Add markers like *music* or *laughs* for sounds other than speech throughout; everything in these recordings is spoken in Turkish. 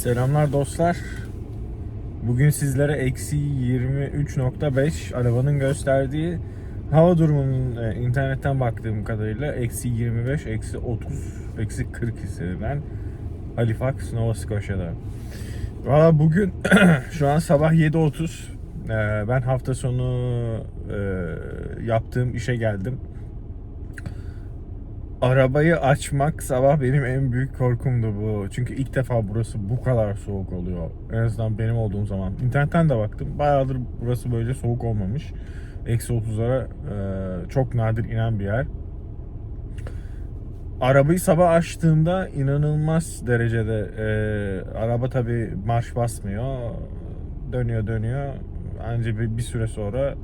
Selamlar dostlar. Bugün sizlere eksi 23.5 arabanın gösterdiği hava durumunun e, internetten baktığım kadarıyla eksi 25, eksi 30, eksi 40 hissedilen Halifax, Nova Scotia'da. Valla bugün *clears throat* şu an sabah 7.30. E, ben hafta sonu e, yaptığım işe geldim. Arabayı açmak sabah benim en büyük korkumdu bu. Çünkü ilk defa burası bu kadar soğuk oluyor. En azından benim olduğum zaman. İnternetten de baktım. Bayağıdır burası böyle soğuk olmamış. Eksi 30'lara e, çok nadir inen bir yer. Arabayı sabah açtığımda inanılmaz derecede e, araba tabi marş basmıyor. Dönüyor dönüyor. Ancak bir, bir süre sonra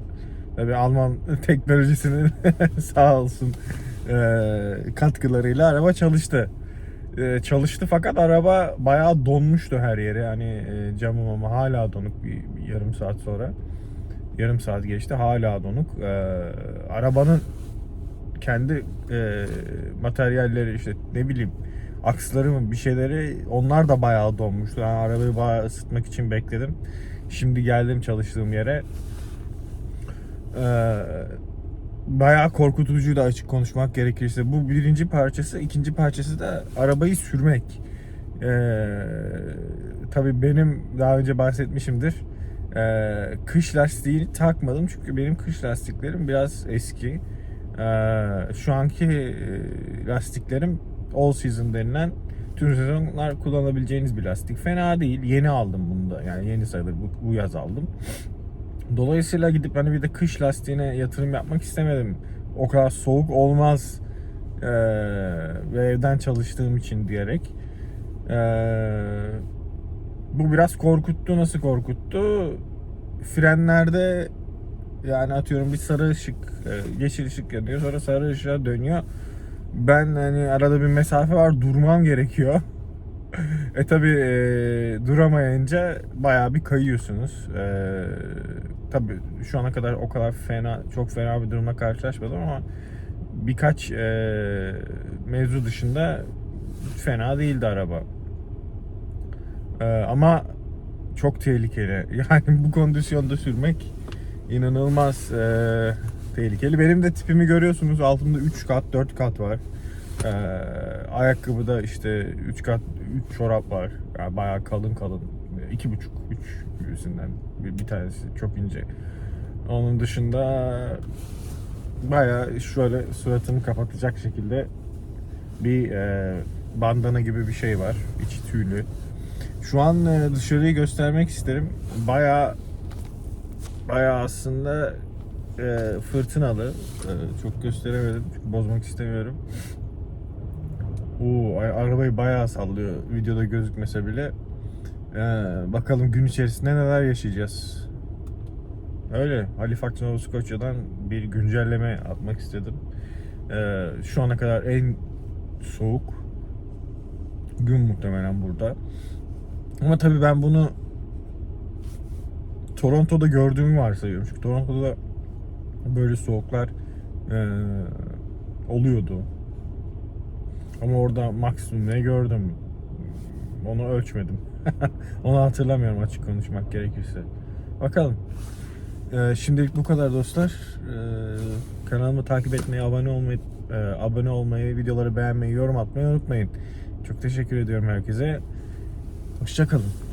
tabi Alman *laughs* teknolojisinin *laughs* sağ olsun e, katkılarıyla araba çalıştı. E, çalıştı fakat araba bayağı donmuştu her yeri. Yani e, camım ama hala donuk bir, bir yarım saat sonra. Yarım saat geçti hala donuk. E, arabanın kendi e, materyalleri işte ne bileyim aksları mı bir şeyleri onlar da bayağı donmuştu. Yani arabayı bayağı ısıtmak için bekledim. Şimdi geldim çalıştığım yere. Ee, bayağı korkutucuydu açık konuşmak gerekirse. Bu birinci parçası. ikinci parçası da arabayı sürmek. Ee, tabii benim daha önce bahsetmişimdir. Ee, kış lastiğini takmadım çünkü benim kış lastiklerim biraz eski. Ee, şu anki e, lastiklerim all season denilen tüm sezonlar kullanabileceğiniz bir lastik. Fena değil. Yeni aldım bunu da. Yani yeni sayılır. Bu, bu yaz aldım. Dolayısıyla gidip hani bir de kış lastiğine yatırım yapmak istemedim. O kadar soğuk olmaz ee, ve evden çalıştığım için diyerek. Ee, bu biraz korkuttu. Nasıl korkuttu? Frenlerde yani atıyorum bir sarı ışık, yeşil ışık yanıyor sonra sarı ışığa dönüyor. Ben hani arada bir mesafe var durmam gerekiyor. E tabi e, duramayınca bayağı bir kayıyorsunuz. E, tabi şu ana kadar o kadar fena, çok fena bir durumla karşılaşmadım ama birkaç e, mevzu dışında fena değildi araba. E, ama çok tehlikeli. *laughs* Yani bu kondisyonda sürmek inanılmaz e, tehlikeli. Benim de tipimi görüyorsunuz. Altımda 3 kat, 4 kat var. E, ayakkabıda işte 3 kat, 3 çorap var. Yani bayağı kalın kalın. 2,5 3 gibisinden. Bir, bir tanesi çok ince. Onun dışında bayağı şöyle suratımı kapatacak şekilde bir e, bandana gibi bir şey var. İçi tüylü. Şu an e, dışarıyı göstermek isterim. Bayağı bayağı aslında e, fırtınalı. E, çok gösteremedim çünkü bozmak istemiyorum. Oo, ay- arabayı bayağı sallıyor videoda gözükmese bile. E, bakalım gün içerisinde neler yaşayacağız. Öyle Halifax Nova Scotia'dan bir güncelleme atmak istedim. E, şu ana kadar en soğuk gün muhtemelen burada. Ama tabii ben bunu Toronto'da gördüğümü varsayıyorum. Çünkü Toronto'da böyle soğuklar eee, oluyordu. Ama orada maksimum ne gördüm onu ölçmedim. *laughs* onu hatırlamıyorum açık konuşmak gerekirse. Bakalım. Eee, şimdilik bu kadar dostlar. Eee, kanalımı takip etmeyi, abone olmayı, eee, abone olmayı, videoları beğenmeyi, yorum atmayı unutmayın. Çok teşekkür ediyorum herkese. Hoşçakalın.